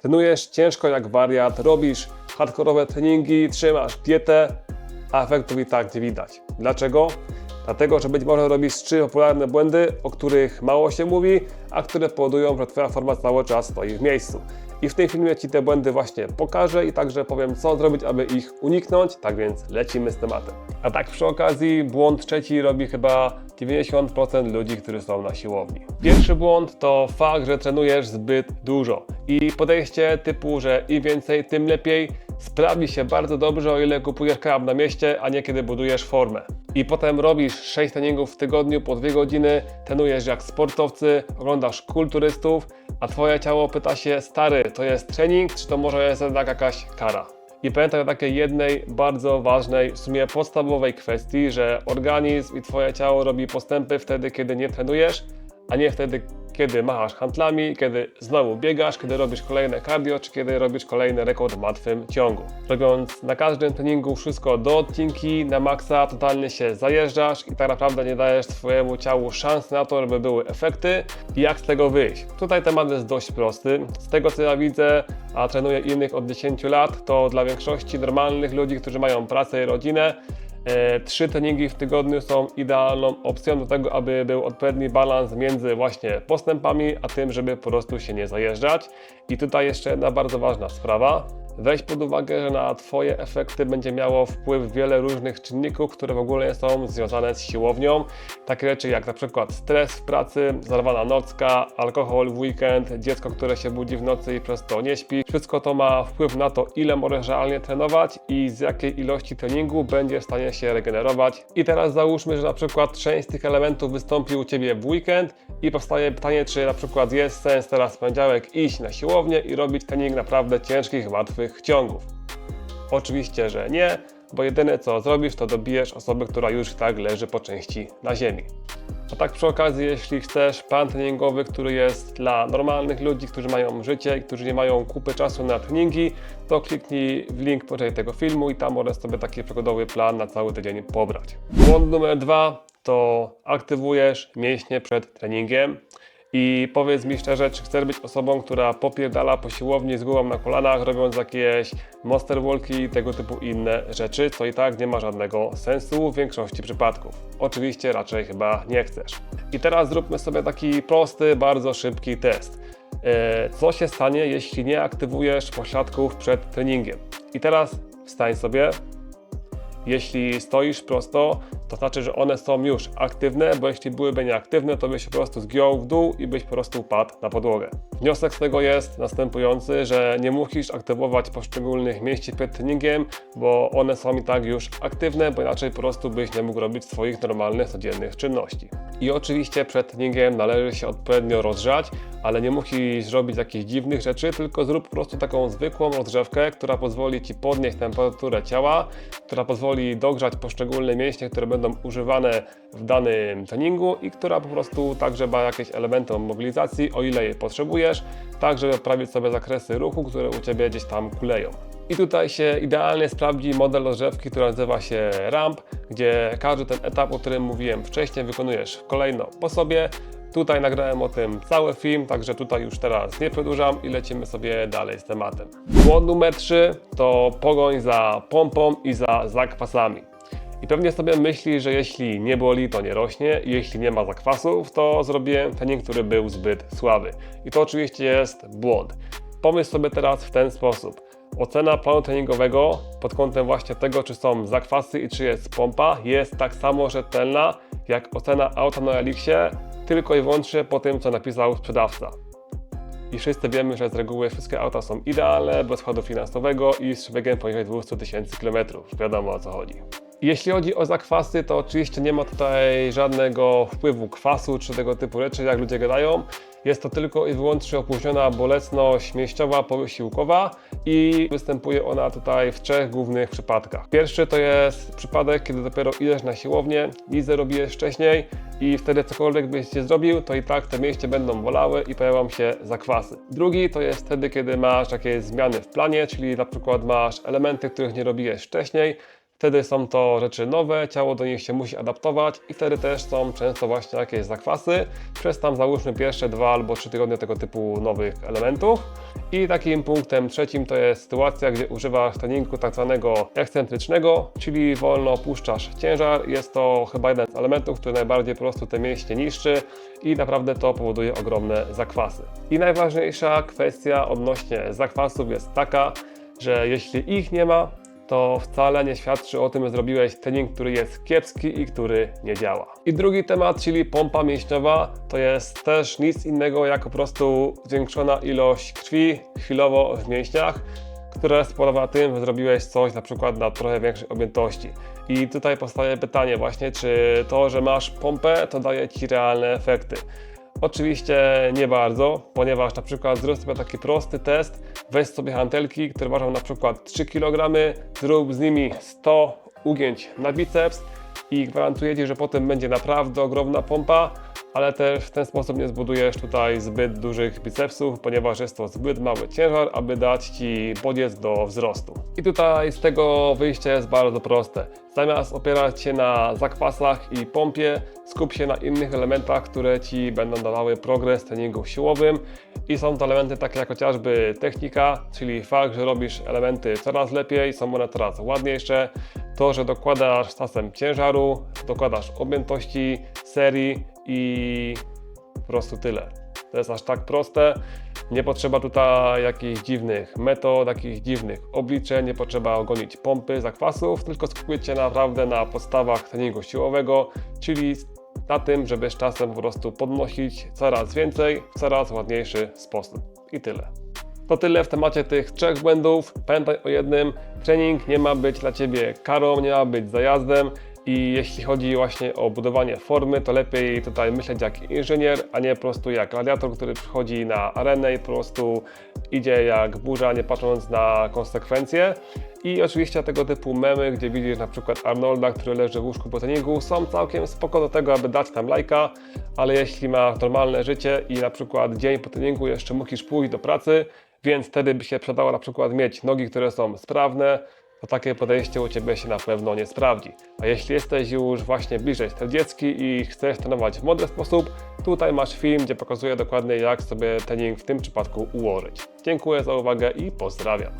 Trenujesz ciężko jak wariat, robisz hardkorowe treningi, trzymasz dietę, a efektów i tak nie widać. Dlaczego? Dlatego, że być może robisz trzy popularne błędy, o których mało się mówi, a które powodują, że Twoja forma cały czas stoi w miejscu. I w tym filmie Ci te błędy właśnie pokażę i także powiem, co zrobić, aby ich uniknąć. Tak więc lecimy z tematem. A tak przy okazji, błąd trzeci robi chyba 90% ludzi, którzy są na siłowni. Pierwszy błąd to fakt, że trenujesz zbyt dużo. I podejście typu, że im więcej, tym lepiej, sprawdzi się bardzo dobrze, o ile kupujesz kebab na mieście, a nie kiedy budujesz formę. I potem robisz 6 treningów w tygodniu po 2 godziny, trenujesz jak sportowcy, oglądasz kulturystów, a twoje ciało pyta się, stary, to jest trening, czy to może jest jednak jakaś kara? I pamiętaj o takiej jednej bardzo ważnej, w sumie podstawowej kwestii, że organizm i twoje ciało robi postępy wtedy, kiedy nie trenujesz, a nie wtedy, kiedy machasz handlami, kiedy znowu biegasz, kiedy robisz kolejne cardio, czy kiedy robisz kolejny rekord w martwym ciągu. Robiąc na każdym treningu wszystko do odcinki, na maksa, totalnie się zajeżdżasz i tak naprawdę nie dajesz swojemu ciału szans na to, żeby były efekty jak z tego wyjść. Tutaj temat jest dość prosty. Z tego co ja widzę, a trenuję innych od 10 lat, to dla większości normalnych ludzi, którzy mają pracę i rodzinę, Trzy treningi w tygodniu są idealną opcją do tego, aby był odpowiedni balans między właśnie postępami, a tym, żeby po prostu się nie zajeżdżać. I tutaj jeszcze jedna bardzo ważna sprawa. Weź pod uwagę, że na Twoje efekty będzie miało wpływ wiele różnych czynników, które w ogóle są związane z siłownią. Takie rzeczy jak na przykład stres w pracy, zarwana nocka, alkohol w weekend, dziecko, które się budzi w nocy i przez to nie śpi. Wszystko to ma wpływ na to, ile możesz realnie trenować i z jakiej ilości treningu będziesz w stanie się regenerować. I teraz załóżmy, że na przykład część z tych elementów wystąpi u Ciebie w weekend i powstaje pytanie, czy na przykład jest sens teraz w poniedziałek iść na siłownię i robić trening naprawdę ciężkich, łatwych ciągów. Oczywiście, że nie, bo jedyne co zrobisz, to dobijesz osobę, która już tak leży po części na ziemi. A tak przy okazji, jeśli chcesz plan treningowy, który jest dla normalnych ludzi, którzy mają życie i którzy nie mają kupy czasu na treningi, to kliknij w link poniżej tego filmu i tam możesz sobie taki przykładowy plan na cały tydzień pobrać. Błąd numer dwa to aktywujesz mięśnie przed treningiem. I powiedz mi szczerze, czy chcesz być osobą, która popierdala po siłowni z głową na kolanach, robiąc jakieś monster walki tego typu inne rzeczy, co i tak nie ma żadnego sensu w większości przypadków. Oczywiście raczej chyba nie chcesz. I teraz zróbmy sobie taki prosty, bardzo szybki test. E, Co się stanie, jeśli nie aktywujesz pośladków przed treningiem? I teraz wstań sobie, jeśli stoisz prosto, to znaczy, że one są już aktywne, bo jeśli byłyby nieaktywne, to byś po prostu zgiął w dół i byś po prostu padł na podłogę. Wniosek z tego jest następujący, że nie musisz aktywować poszczególnych mięśni przed treningiem, bo one są i tak już aktywne, bo inaczej po prostu byś nie mógł robić swoich normalnych, codziennych czynności. I oczywiście przed treningiem należy się odpowiednio rozgrzać, ale nie musisz robić jakichś dziwnych rzeczy, tylko zrób po prostu taką zwykłą rozgrzewkę, która pozwoli Ci podnieść temperaturę ciała, która pozwoli dogrzać poszczególne mięśnie, które będą używane w danym treningu i która po prostu także ma jakieś elementy mobilizacji, o ile je potrzebujesz, tak żeby poprawić sobie zakresy ruchu, które u Ciebie gdzieś tam kuleją. I tutaj się idealnie sprawdzi model rozgrzewki, który nazywa się RAMP, gdzie każdy ten etap, o którym mówiłem wcześniej, wykonujesz kolejno po sobie. Tutaj nagrałem o tym cały film, także tutaj już teraz nie przedłużam i lecimy sobie dalej z tematem. Błąd numer 3 to pogoń za pompą i za zakwasami. I pewnie sobie myśli, że jeśli nie boli, to nie rośnie, jeśli nie ma zakwasów, to zrobiłem trening, który był zbyt słaby. I to oczywiście jest błąd. Pomyśl sobie teraz w ten sposób. Ocena planu treningowego pod kątem właśnie tego, czy są zakwasy i czy jest pompa, jest tak samo rzetelna jak ocena auta na Elixie, tylko i wyłącznie po tym, co napisał sprzedawca. I wszyscy wiemy, że z reguły wszystkie auta są idealne, bez wkładu finansowego i z przebiegiem poniżej 200 tysięcy kilometrów. Wiadomo o co chodzi. Jeśli chodzi o zakwasy, to oczywiście nie ma tutaj żadnego wpływu kwasu czy tego typu rzeczy, jak ludzie gadają. Jest to tylko i wyłącznie opóźniona bolesność mięśniowa powysiłkowa i występuje ona tutaj w trzech głównych przypadkach. Pierwszy to jest przypadek, kiedy dopiero idziesz na siłownię, nic nie robiłeś wcześniej i wtedy cokolwiek byś nie zrobił, to i tak te mięśnie będą bolały i pojawią się zakwasy. Drugi to jest wtedy, kiedy masz jakieś zmiany w planie, czyli na przykład masz elementy, których nie robiłeś wcześniej, Wtedy są to rzeczy nowe, ciało do nich się musi adaptować i wtedy też są często właśnie jakieś zakwasy przez tam załóżmy pierwsze dwa albo trzy tygodnie tego typu nowych elementów. I takim punktem trzecim to jest sytuacja, gdzie używasz treningu tak zwanego ekscentrycznego, czyli wolno opuszczasz ciężar. Jest to chyba jeden z elementów, który najbardziej po prostu te mięśnie niszczy i naprawdę to powoduje ogromne zakwasy. I najważniejsza kwestia odnośnie zakwasów jest taka, że jeśli ich nie ma, to wcale nie świadczy o tym, że zrobiłeś trening, który jest kiepski i który nie działa. I drugi temat, czyli pompa mięśniowa, to jest też nic innego jak po prostu zwiększona ilość krwi chwilowo w mięśniach, która spowodowana tym, że zrobiłeś coś na przykład na trochę większej objętości. I tutaj powstaje pytanie właśnie, czy to, że masz pompę, to daje Ci realne efekty. Oczywiście nie bardzo, ponieważ na przykład zrób sobie taki prosty test, weź sobie hantelki, które ważą na przykład 3 kg, zrób z nimi 100 ugięć na biceps i gwarantuję Ci, że potem będzie naprawdę ogromna pompa, ale też w ten sposób nie zbudujesz tutaj zbyt dużych bicepsów, ponieważ jest to zbyt mały ciężar, aby dać Ci bodziec do wzrostu. I tutaj z tego wyjście jest bardzo proste. Zamiast opierać się na zakwasach i pompie, skup się na innych elementach, które Ci będą dawały progres treningu siłowym. I są to elementy takie jak chociażby technika, czyli fakt, że robisz elementy coraz lepiej, są one coraz ładniejsze. To, że dokładasz czasem ciężaru, dokładasz objętości, serii i po prostu tyle. To jest aż tak proste. Nie potrzeba tutaj jakichś dziwnych metod, jakichś dziwnych obliczeń, nie potrzeba ogonić pompy, zakwasów, tylko skupić się naprawdę na podstawach treningu siłowego, czyli na tym, żeby z czasem po prostu podnosić coraz więcej w coraz ładniejszy sposób. I tyle. To tyle w temacie tych trzech błędów. Pamiętaj o jednym: trening nie ma być dla ciebie karą, nie ma być zajazdem. I jeśli chodzi właśnie o budowanie formy, to lepiej tutaj myśleć jak inżynier, a nie po prostu jak gladiator, który przychodzi na arenę i po prostu idzie jak burza, nie patrząc na konsekwencje. I oczywiście tego typu memy, gdzie widzisz na przykład Arnolda, który leży w łóżku po treningu, są całkiem spoko do tego, aby dać tam lajka, ale jeśli masz normalne życie i na przykład dzień po treningu jeszcze musisz pójść do pracy, więc wtedy by się przydało na przykład mieć nogi, które są sprawne, to takie podejście u Ciebie się na pewno nie sprawdzi. A jeśli jesteś już właśnie bliżej 40 i chcesz trenować w mądry sposób, tutaj masz film, gdzie pokazuję dokładnie jak sobie trening w tym przypadku ułożyć. Dziękuję za uwagę i pozdrawiam.